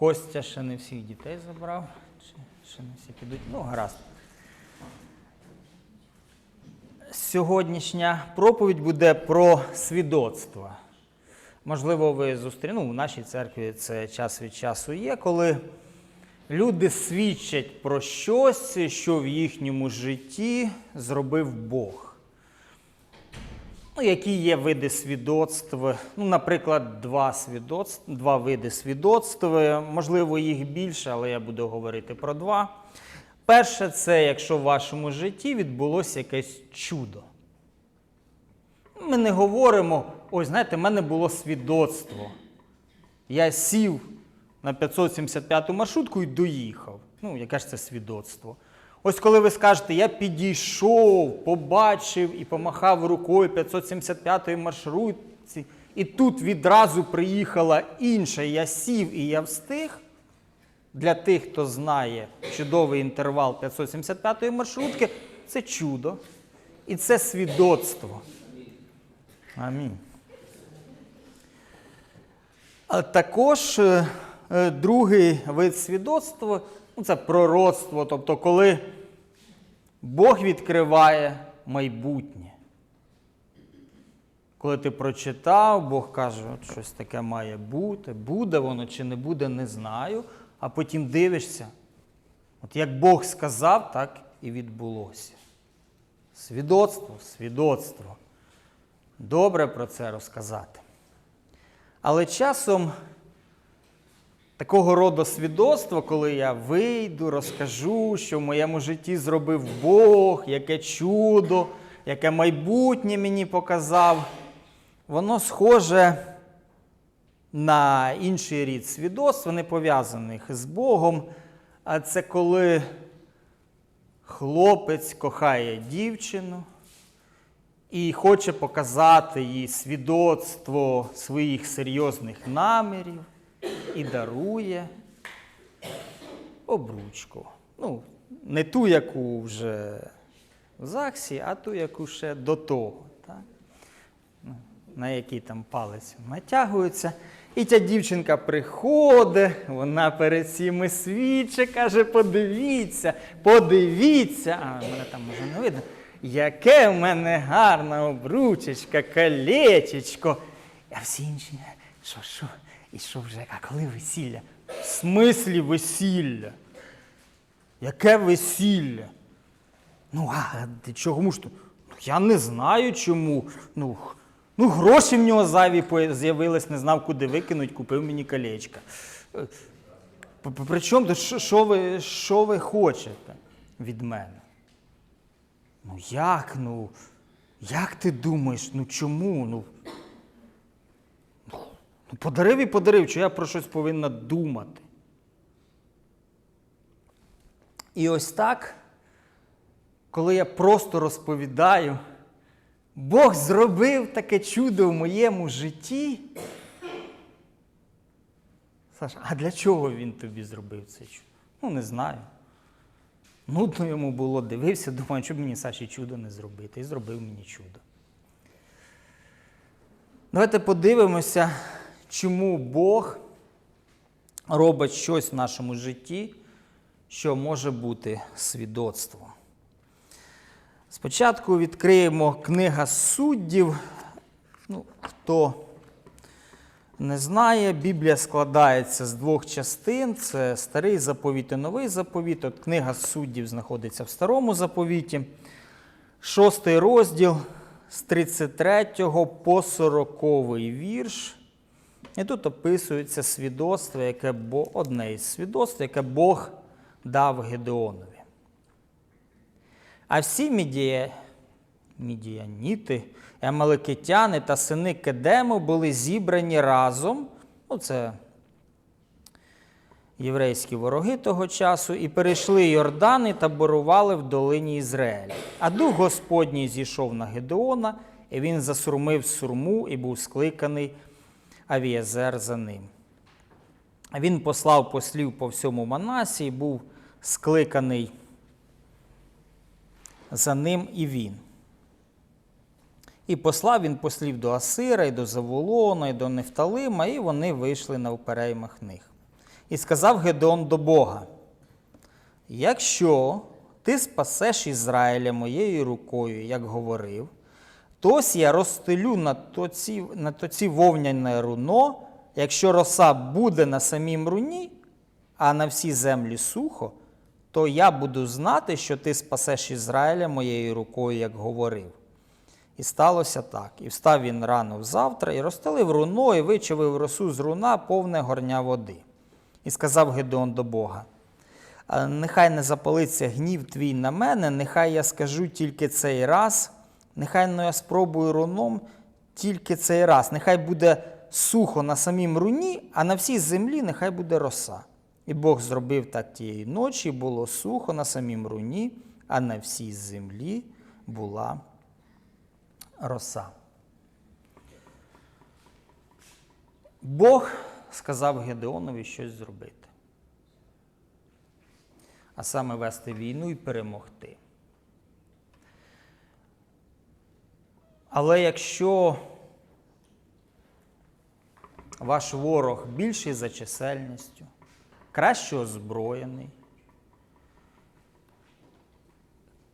Костя ще не всіх дітей забрав. Чи ще не всі підуть? Ну, гаразд. Сьогоднішня проповідь буде про свідоцтво. Можливо, ви зустріли, ну, в нашій церкві це час від часу є, коли люди свідчать про щось, що в їхньому житті зробив Бог. Ну, які є види свідоцтв? Ну, наприклад, два, свідоцтв, два види свідоцтв. Можливо, їх більше, але я буду говорити про два. Перше, це якщо в вашому житті відбулося якесь чудо. Ми не говоримо, ой, знаєте, в мене було свідоцтво. Я сів на 575 маршрутку і доїхав. Ну, яке ж це свідоцтво? Ось коли ви скажете, я підійшов, побачив і помахав рукою 575-ї маршрутці, і тут відразу приїхала інша, я сів і я встиг. Для тих, хто знає чудовий інтервал 575-ї маршрутки, це чудо. І це свідоцтво. Амінь. А також е, е, другий вид свідоцтва це пророцтво, тобто коли Бог відкриває майбутнє. Коли ти прочитав, Бог каже, от щось таке має бути, буде воно чи не буде, не знаю. А потім дивишся, от як Бог сказав, так і відбулося. Свідоцтво, свідоцтво. Добре про це розказати. Але часом такого роду свідоцтво, коли я вийду, розкажу, що в моєму житті зробив Бог, яке чудо, яке майбутнє мені показав, воно схоже на інший рід свідоцтва, не пов'язаних з Богом. А це коли хлопець кохає дівчину і хоче показати їй свідоцтво своїх серйозних намірів і дарує обручку. Ну, не ту, яку вже в ЗАГСі, а ту, яку ще до того. Так? Ну, На який там палець натягується. І ця дівчинка приходить, вона перед всіми свідче, каже: подивіться, подивіться, а мене там може не видно. Яке в мене гарна обручечка, колечечко. А всі інші, що, що, і що вже, а коли весілля? В смислі весілля? Яке весілля? Ну, а ти чому ж то? Ну, я не знаю чому. Ну, ну гроші в нього зайві з'явились, не знав, куди викинуть, купив мені колечка. Е, п- п- При чому, то що, ви, що ви хочете від мене? Ну як? Ну, як ти думаєш? Ну чому? Ну, ну подарив і подарив, що я про щось повинна думати. І ось так, коли я просто розповідаю, Бог зробив таке чудо в моєму житті. Саша, а для чого він тобі зробив це чудо? Ну, не знаю. Нудно йому було, дивився, думаю, б мені Саші чудо не зробити. І зробив мені чудо. Давайте подивимося, чому Бог робить щось в нашому житті, що може бути свідоцтвом. Спочатку відкриємо книга суддів. Ну, хто не знає, Біблія складається з двох частин: це старий заповіт і новий заповіт. От книга суддів знаходиться в старому заповіті. Шостий розділ з 33 по 40 вірш. І тут описується свідоцтво, яке Бог, одне із свідоцтв, яке Бог дав Гедеонові. А всі мідія, мідіаніти, амаликитяни та сини Кедему були зібрані разом. Ну, це єврейські вороги того часу, і перейшли Йордан і таборували в долині Ізраїля. А дух Господній зійшов на Гедеона, і він засурмив сурму і був скликаний Авієзер за ним. Він послав послів по всьому Манасі і був скликаний за ним і він. І послав він послів до Асира, і до Заволона, і до Нефталима, і вони вийшли на впереймах них. І сказав Гедеон до Бога: Якщо ти спасеш Ізраїля моєю рукою, як говорив, то ось я розстелю на тоці, на тоці вовняне руно, якщо роса буде на самім руні, а на всій землі сухо, то я буду знати, що ти спасеш Ізраїля моєю рукою, як говорив. І сталося так. І встав він рано взавтра, і розстелив руно, і вичавив росу з руна повне горня води. І сказав Гедеон до Бога: Нехай не запалиться гнів твій на мене, нехай я скажу тільки цей раз, нехай ну, я спробую руном тільки цей раз, нехай буде сухо на самім руні, а на всій землі нехай буде роса. І Бог зробив так тієї ночі, було сухо на самім руні, а на всій землі була роса. Бог сказав Гедеонові щось зробити. А саме вести війну і перемогти. Але якщо ваш ворог більший за чисельністю, краще озброєний,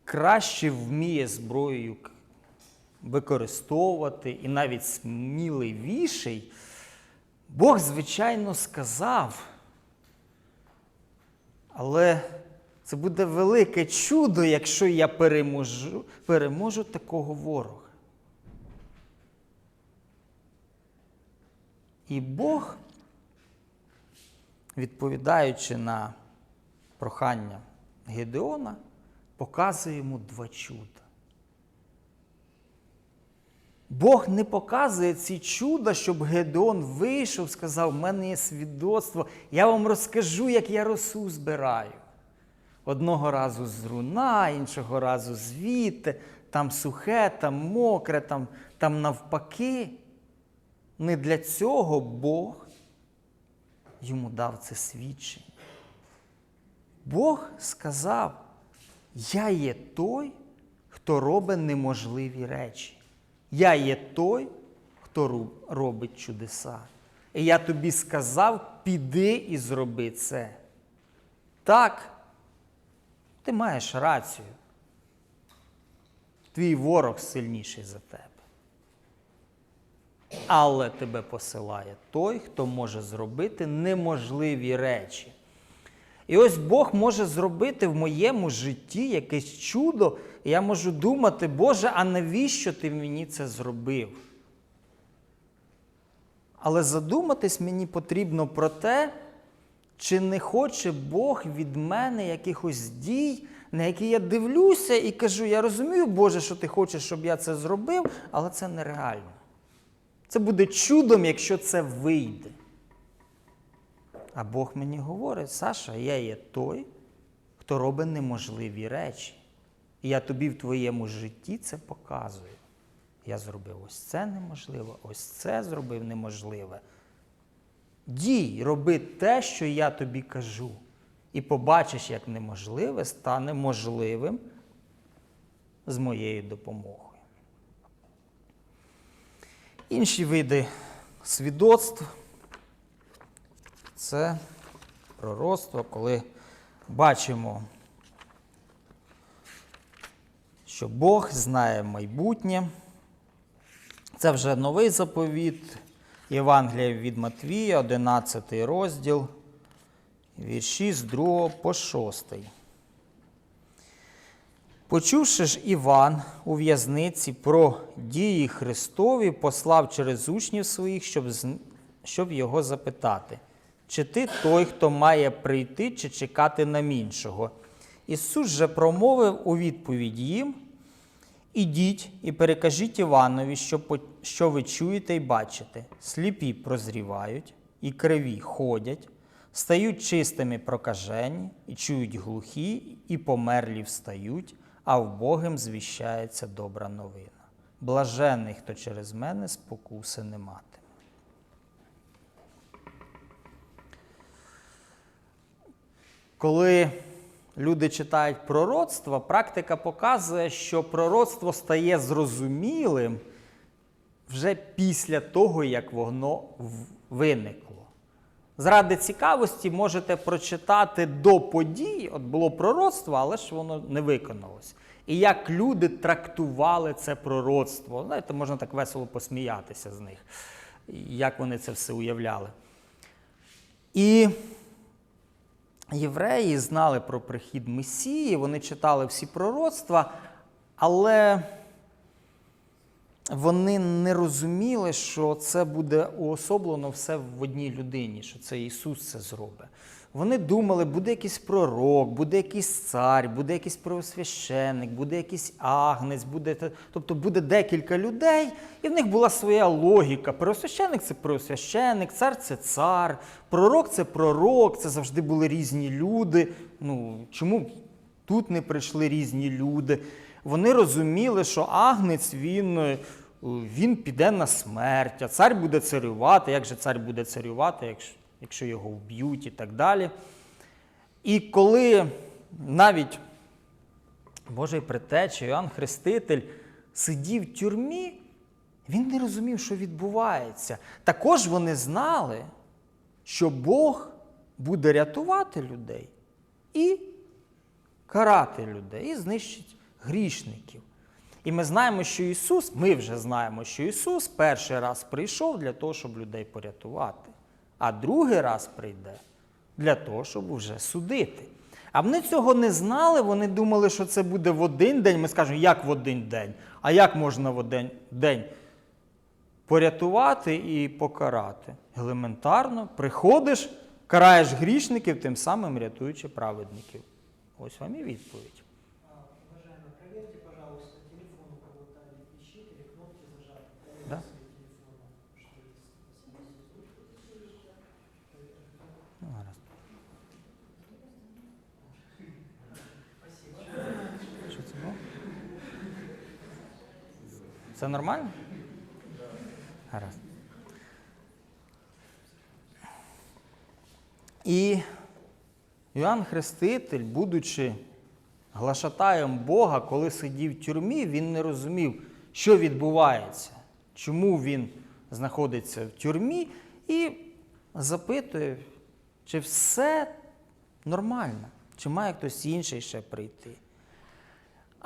краще вміє зброєю використовувати і навіть сміливіший, Бог, звичайно, сказав. Але це буде велике чудо, якщо я переможу, переможу такого ворога. І Бог, відповідаючи на прохання Гедеона, показує йому два чуда. Бог не показує ці чуда, щоб Гедеон вийшов, сказав, в мене є свідоцтво, я вам розкажу, як я росу збираю. Одного разу з руна, іншого разу звідти, там сухе, там мокре, там, там навпаки. Не для цього Бог йому дав це свідчення. Бог сказав, я є той, хто робить неможливі речі. Я є той, хто робить чудеса. І я тобі сказав, піди і зроби це. Так, ти маєш рацію. Твій ворог сильніший за тебе. Але тебе посилає той, хто може зробити неможливі речі. І ось Бог може зробити в моєму житті якесь чудо, і я можу думати, Боже, а навіщо ти мені це зробив? Але задуматись мені потрібно про те, чи не хоче Бог від мене якихось дій, на які я дивлюся і кажу: я розумію, Боже, що ти хочеш, щоб я це зробив, але це нереально. Це буде чудом, якщо це вийде. А Бог мені говорить, Саша, я є той, хто робить неможливі речі. І я тобі в твоєму житті це показую. Я зробив ось це неможливе, ось це зробив неможливе. Дій, роби те, що я тобі кажу. І побачиш, як неможливе стане можливим з моєю допомогою. Інші види свідоцтв це пророцтво, коли бачимо, що Бог знає майбутнє. Це вже новий заповіт Євангелія від Матвія, 11 розділ, вірші з 2 по 6. Почувши ж Іван у в'язниці про дії Христові, послав через учнів своїх, щоб, щоб його запитати, чи ти той, хто має прийти, чи чекати на іншого. Ісус же промовив у відповідь їм: Ідіть і перекажіть Іванові, що, що ви чуєте і бачите. Сліпі прозрівають, і криві ходять, стають чистими прокажені, і чують глухі, і померлі встають, а вбогим звіщається добра новина. Блажений, хто через мене спокуси не матиме. Коли люди читають пророцтва, практика показує, що пророцтво стає Заради цікавості можете прочитати до подій, от було пророцтво, але ж воно не виконалось. І як люди трактували це пророцтво. Знаєте, можна так весело посміятися з них, як вони це все уявляли. І євреї знали про прихід Месії, вони читали всі пророцтва, але вони не розуміли, що це буде уособлено все в одній людині, що це Ісус це зробить. Вони думали, буде якийсь пророк, буде якийсь цар, буде якийсь правосвященник, буде якийсь агнець, буде, тобто буде декілька людей, і в них була своя логіка. Правосвященник це правосвященник, цар це цар, пророк це пророк, це завжди були різні люди. Ну, чому тут не прийшли різні люди? Вони розуміли, що агнець він, е, він піде на смерть, а цар буде царювати. Як же цар буде царювати, якщо, якщо його вб'ють і так далі. І коли навіть Божий предтеча Іоанн Хреститель сидів в тюрмі, він не розумів, що відбувається. Також вони знали, що Бог буде рятувати людей і карати людей, і знищить грішників. І ми знаємо, що Ісус, ми вже знаємо, що Ісус перший раз прийшов для того, щоб людей порятувати, а другий раз прийде для того, щоб вже судити. А вони цього не знали, вони думали, що це буде в один день. Ми скажемо, як в один день? А як можна в один день порятувати і покарати? Елементарно, приходиш, караєш грішників, тим самим рятуючи праведників. Ось вам і відповідь. Це нормально? Гаразд. І Іоанн Хреститель, будучи глашатаєм Бога, коли сидів в тюрмі, він не розумів, що відбувається, чому він знаходиться в тюрмі, і запитує, чи все нормально, чи має хтось інший ще прийти.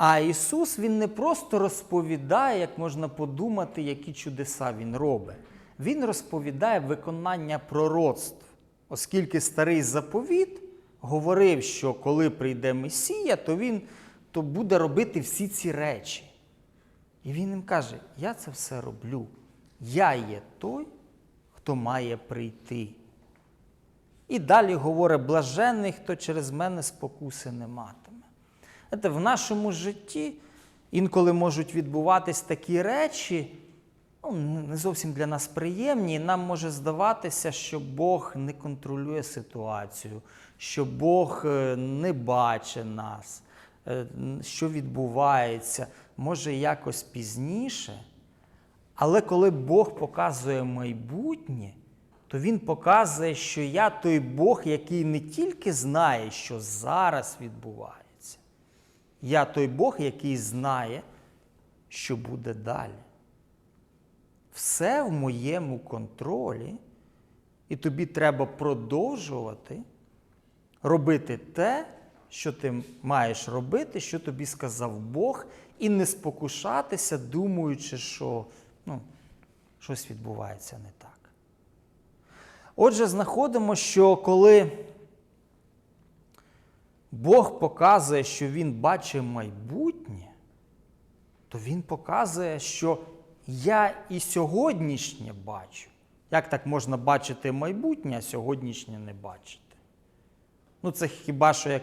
А Ісус Він не просто розповідає, як можна подумати, які чудеса Він робить. Він розповідає виконання пророцтв, оскільки старий заповіт говорив, що коли прийде Месія, то Він то буде робити всі ці речі. І він їм каже: Я це все роблю. Я є той, хто має прийти. І далі говорить, блаженний, хто через мене спокуси не матиме. Знаєте, в нашому житті інколи можуть відбуватись такі речі, ну, не зовсім для нас приємні, і нам може здаватися, що Бог не контролює ситуацію, що Бог е, не бачить нас, е, що відбувається, може якось пізніше. Але коли Бог показує майбутнє, то Він показує, що я той Бог, який не тільки знає, що зараз відбувається, я той Бог, який знає, що буде далі. Все в моєму контролі, і тобі треба продовжувати робити те, що ти маєш робити, що тобі сказав Бог, і не спокушатися, думаючи, що ну, щось відбувається не так. Отже, знаходимо, що коли Бог показує, що Він бачить майбутнє, то Він показує, що я і сьогоднішнє бачу. Як так можна бачити майбутнє, а сьогоднішнє не бачити? Ну, це хіба що як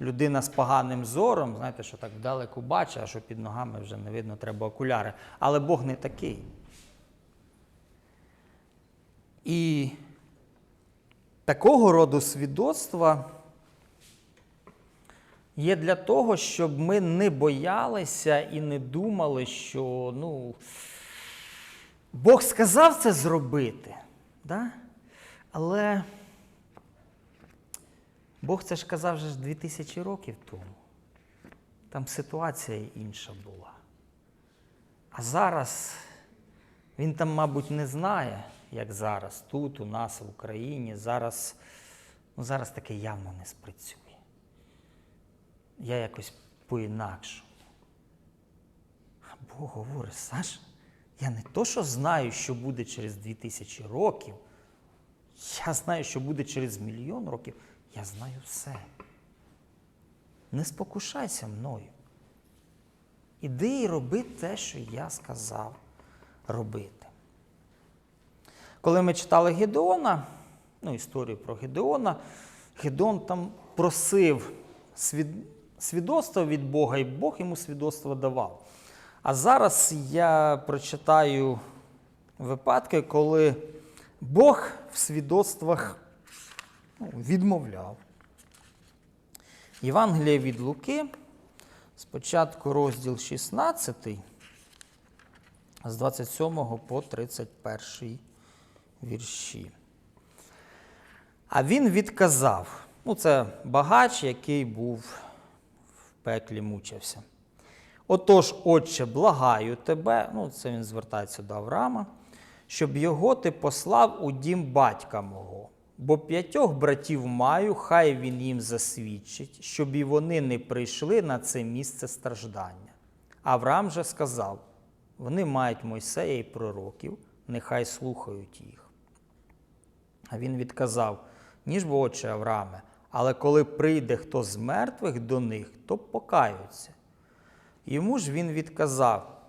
людина з поганим зором, знаєте, що так вдалеку бачить, а що під ногами вже не видно, треба окуляри. Але Бог не такий. І такого роду свідоцтва є для того, щоб ми не боялися і не думали, що ну, Бог сказав це зробити. Да? Але Бог це ж казав вже 2000 років тому. Там ситуація інша була. А зараз він там, мабуть, не знає, як зараз, тут, у нас в Україні, зараз, ну, зараз таке явно не спрацює. Я якось по-інакшому. А Бог говорить, Саш, я не то, що знаю, що буде через 2000 років, я знаю, що буде через мільйон років, я знаю все. Не спокушайся мною. Іди і роби те, що я сказав робити. Коли ми читали Гедеона, ну, історію про Гедеона, Гедеон там просив свід... свідоцтва від Бога, і Бог йому свідоцтво давав. А зараз я прочитаю випадки, коли Бог в свідоцтвах ну, відмовляв. Євангеліє від Луки, спочатку розділ 16, з 27 по 31 вірші. А він відказав. Ну, це багач, який був пеклі мучився. Отож, отче, благаю тебе, ну це він звертається до Авраама, щоб його ти послав у дім батька мого. Бо п'ятьох братів маю, хай він їм засвідчить, щоб і вони не прийшли на це місце страждання. Авраам же сказав: вони мають Мойсея і пророків, нехай слухають їх. А він відказав: ніж бо отче Аврааме, але коли прийде хто з мертвих до них, то покаються. Йому ж він відказав: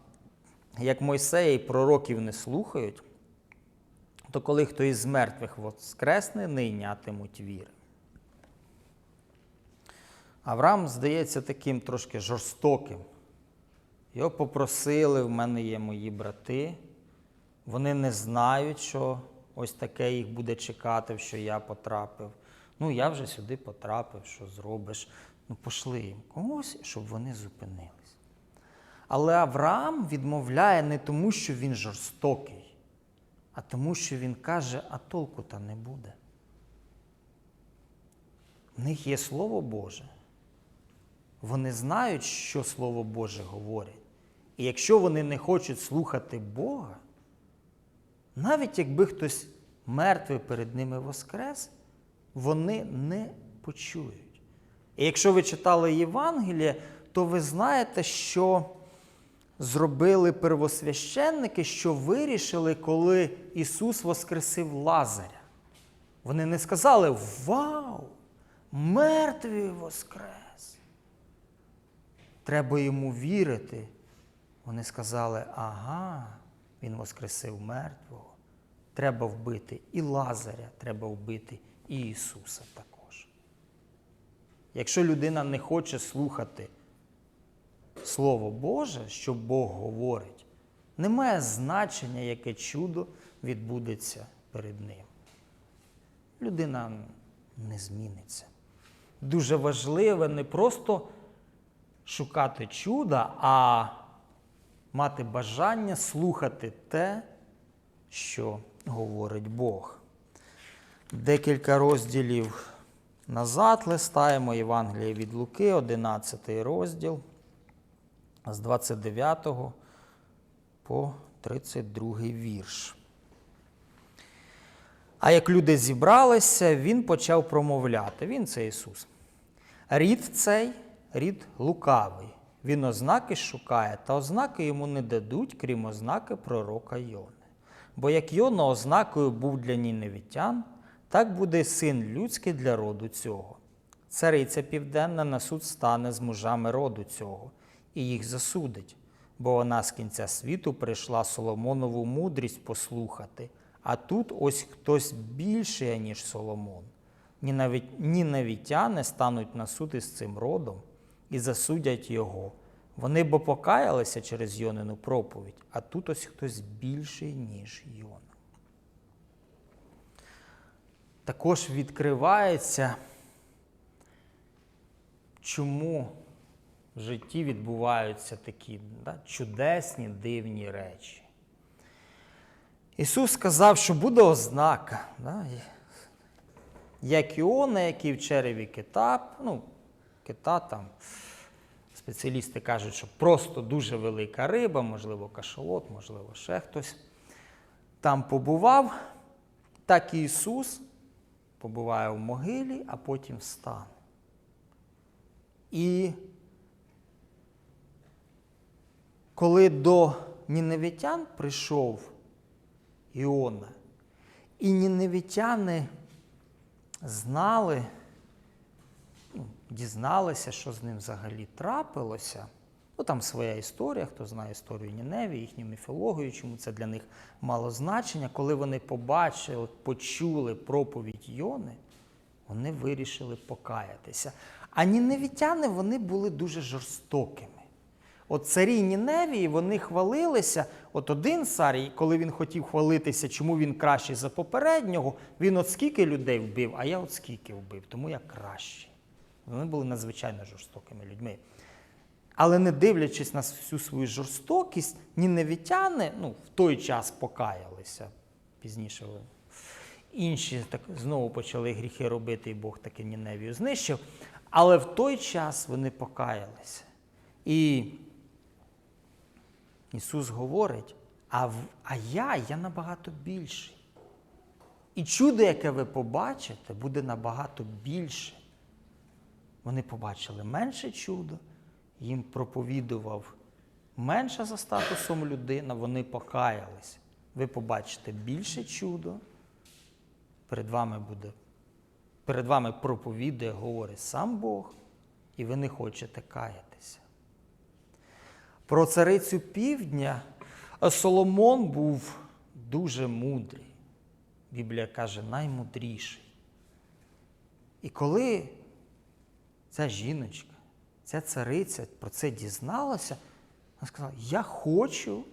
як Мойсея і пророків не слухають, то коли хто із мертвих воскресне, не йнятимуть віри. Авраам здається таким трошки жорстоким. Його попросили, в мене є мої брати. Вони не знають, що ось таке їх буде чекати, що я потрапив. Ну, я вже сюди потрапив, що зробиш. Ну, пошли їм когось, щоб вони зупинились. Але Авраам відмовляє не тому, що він жорстокий, а тому, що він каже, а толку та не буде. В них є Слово Боже. Вони знають, що Слово Боже говорить. І якщо вони не хочуть слухати Бога, навіть якби хтось мертвий перед ними воскрес, вони не почують. І якщо ви читали Євангеліє, то ви знаєте, що зробили первосвященники, що вирішили, коли Ісус воскресив Лазаря. Вони не сказали Вау! Мертвий воскрес! Треба йому вірити. Вони сказали, ага, він воскресив мертвого. Треба вбити і Лазаря, треба вбити і Ісуса також. Якщо людина не хоче слухати Слово Боже, що Бог говорить, немає значення, яке чудо відбудеться перед ним. Людина не зміниться. Дуже важливе не просто шукати чуда, а мати бажання слухати те, що говорить Бог. Декілька розділів назад листаємо Євангеліє від Луки, 11 розділ, з 29 по 32 вірш. А як люди зібралися, він почав промовляти. Він це Ісус. Рід цей рід лукавий. Він ознаки шукає, та ознаки йому не дадуть, крім ознаки пророка Йони. Бо як Йона ознакою був для ніневітян, так буде син людський для роду цього. Цариця південна на суд стане з мужами роду цього, і їх засудить, бо вона з кінця світу прийшла Соломонову мудрість послухати, а тут ось хтось більший, ніж Соломон. Нінавітяни стануть на суд із цим родом і засудять його. Вони бо покаялися через Йонину проповідь, а тут ось хтось більший, ніж Йона. Також відкривається, чому в житті відбуваються такі да, чудесні, дивні речі. Ісус сказав, що буде ознака, да, як Іона, який в череві кита, ну, кита там. Спеціалісти кажуть, що просто дуже велика риба, можливо, кашалот, можливо, ще хтось. там побував, так і Ісус побуває в могилі, а потім встане. І коли до ніневітян прийшов Іона, і ніневітяни знали, ну, дізналися, що з ним взагалі трапилося. Ну, там своя історія, хто знає історію Ніневі, їхню міфологію, чому це для них мало значення. Коли вони побачили, почули проповідь Йони, вони вирішили покаятися. А ніневітяни вони були дуже жорстокими. От царі Ніневії вони хвалилися. От один цар, коли він хотів хвалитися, чому він кращий за попереднього, він от скільки людей вбив, а я от скільки вбив, тому я кращий. Вони були надзвичайно жорстокими людьми. Але не дивлячись на всю свою жорстокість, ніневітяни ну, в той час покаялися. Пізніше інші так знову почали гріхи робити, і Бог таки Ніневію знищив. Але в той час вони покаялися. І Ісус говорить: а, в, а я, я набагато більший. І чудо, яке ви побачите, буде набагато більше. Вони побачили менше чудо, їм проповідував менше за статусом людина, вони покаялись. Ви побачите більше чудо, перед вами буде, перед вами проповідує, говорить сам Бог, і ви не хочете каятися. Про царицю півдня Соломон був дуже мудрий. Біблія каже, наймудріший. І коли ця жіночка, ця цариця про це дізналася, вона сказала: Я хочу,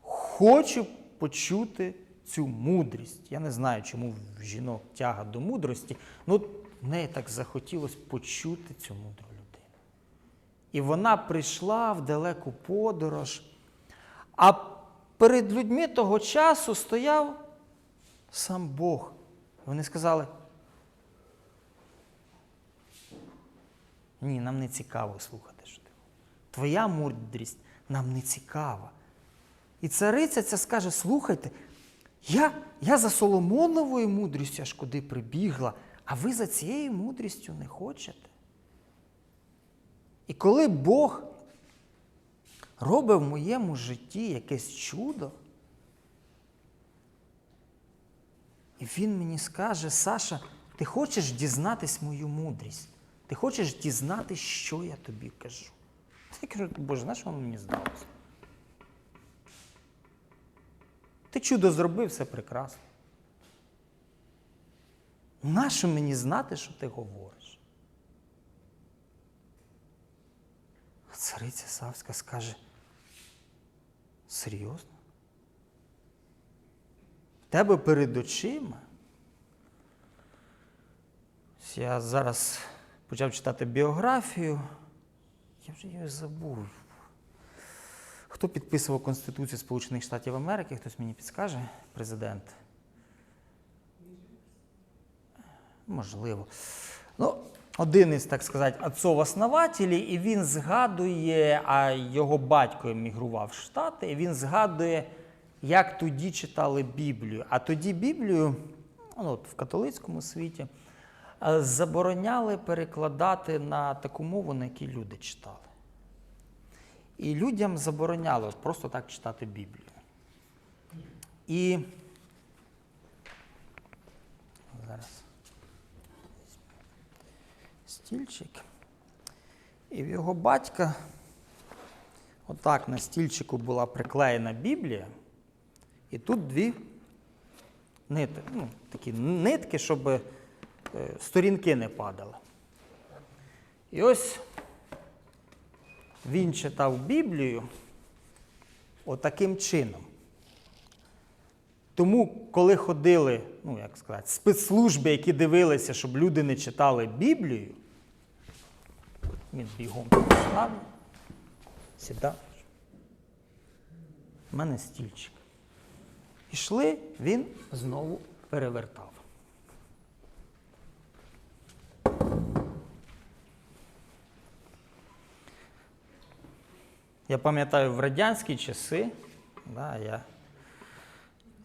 хочу почути цю мудрість. Я не знаю, чому жінок тяга до мудрості, ну в неї так захотілося почути цю мудру людину. І вона прийшла в далеку подорож, а перед людьми того часу стояв сам Бог. Вони сказали, ні, нам не цікаво слухати, що ти. Твоя мудрість нам не цікава. І цариця ця скаже: слухайте, я, я за Соломоновою мудрістю аж куди прибігла, а ви за цією мудрістю не хочете. І коли Бог робить в моєму житті якесь чудо, і він мені скаже, Саша, ти хочеш дізнатись мою мудрість? Ти хочеш дізнатись, що я тобі кажу? Я кажу, Боже, на що воно мені здалося? Ти чудо зробив, все прекрасно. Нащо мені знати, що ти говориш? А цариця Савська скаже, серйозно? В тебе перед очима? Я зараз почав читати біографію. Я вже її забув. Хто підписував Конституцію Сполучених Штатів Америки, хтось мені підскаже, президент? Можливо. Ну, один із, так сказати, отцов-основателів, і він згадує, а його батько емігрував в Штати, і він згадує, як тоді читали Біблію. А тоді Біблію, ну, от в католицькому світі, забороняли перекладати на таку мову, на якій люди читали. І людям забороняло просто так читати Біблію. І зараз стільчик. І в його батька отак на стільчику була приклеєна Біблія, і тут дві нити, ну, такі нитки, щоб сторінки не падали. І ось він читав Біблію отаким чином. Тому, коли ходили, ну як сказати, спецслужби, які дивилися, щоб люди не читали Біблію, він бігом поставив, сідав. У мене стільчик. Ішли, він знову перевертав. Я пам'ятаю, в радянські часи, да, я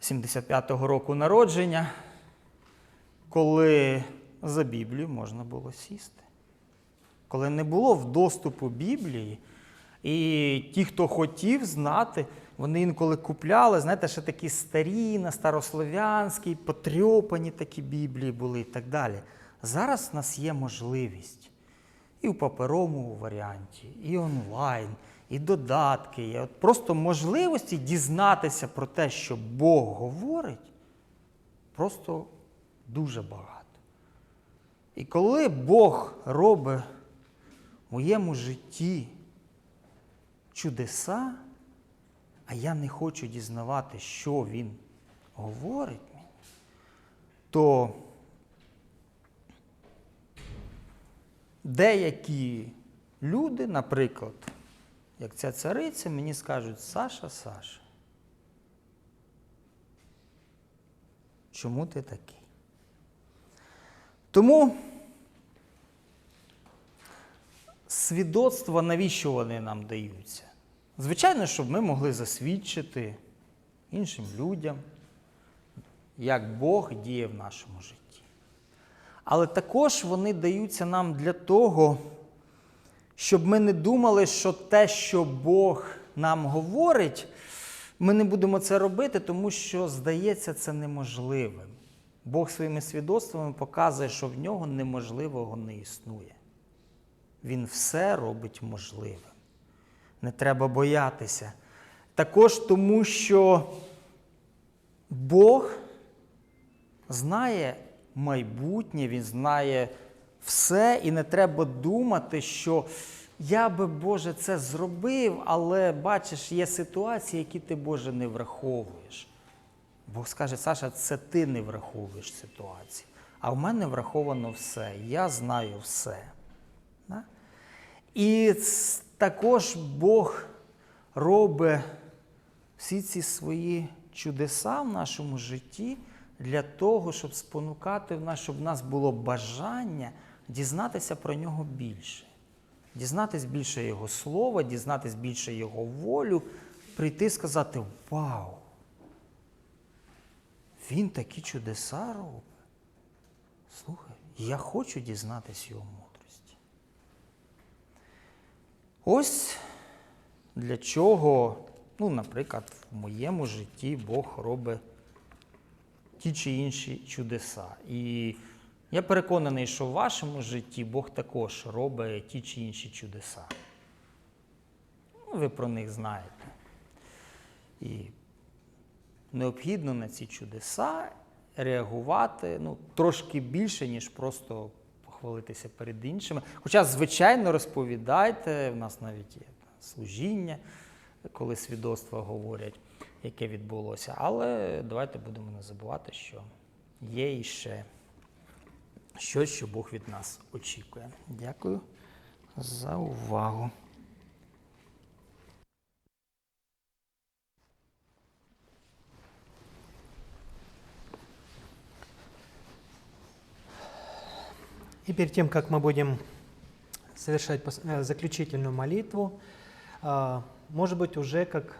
75-го року народження, коли за Біблію можна було сісти. Коли не було в доступу Біблії, і ті, хто хотів знати, вони інколи купляли, знаєте, ще такі старі, на старослов'янські, потрьопані такі Біблії були і так далі. Зараз в нас є можливість і в паперовому варіанті, і онлайн, і додатки. І от просто можливості дізнатися про те, що Бог говорить, просто дуже багато. І коли Бог робить в моєму житті чудеса, а я не хочу дізнавати, що Він говорить мені, то деякі люди, наприклад, як ця цариця, мені скажуть, Саша, Саша, чому ти такий? Тому свідоцтва, навіщо вони нам даються? Звичайно, щоб ми могли засвідчити іншим людям, як Бог діє в нашому житті. Але також вони даються нам для того, щоб ми не думали, що те, що Бог нам говорить, ми не будемо це робити, тому що, здається, це неможливим. Бог своїми свідоцтвами показує, що в нього неможливого не існує. Він все робить можливим. Не треба боятися. Також тому, що Бог знає майбутнє, Він знає все, і не треба думати, що я би, Боже, це зробив, але бачиш, є ситуації, які ти, Боже, не враховуєш. Бог скаже, Саша, це ти не враховуєш ситуації. А в мене враховано все. Я знаю все. Да? І також Бог робить всі ці свої чудеса в нашому житті для того, щоб спонукати в нас, щоб в нас було бажання дізнатися про нього більше. Дізнатись більше Його слова, дізнатись більше Його волю, прийти і сказати: Вау! Він такі чудеса робить. Слухай, я хочу дізнатись його мудрості. Ось для чого, ну, наприклад, в моєму житті Бог робить ті чи інші чудеса. І я переконаний, що в вашому житті Бог також робить ті чи інші чудеса. Ну, ви про них знаєте. І необхідно на ці чудеса реагувати ну, трошки більше, ніж просто похвалитися перед іншими. Хоча, звичайно, розповідайте, в нас навіть є служіння, коли свідоцтва говорять, яке відбулося. Але давайте будемо не забувати, що є іще щось, що Бог від нас очікує. Дякую за увагу. И перед тем, как мы будем совершать пос- э, заключительную молитву, а, может быть, уже как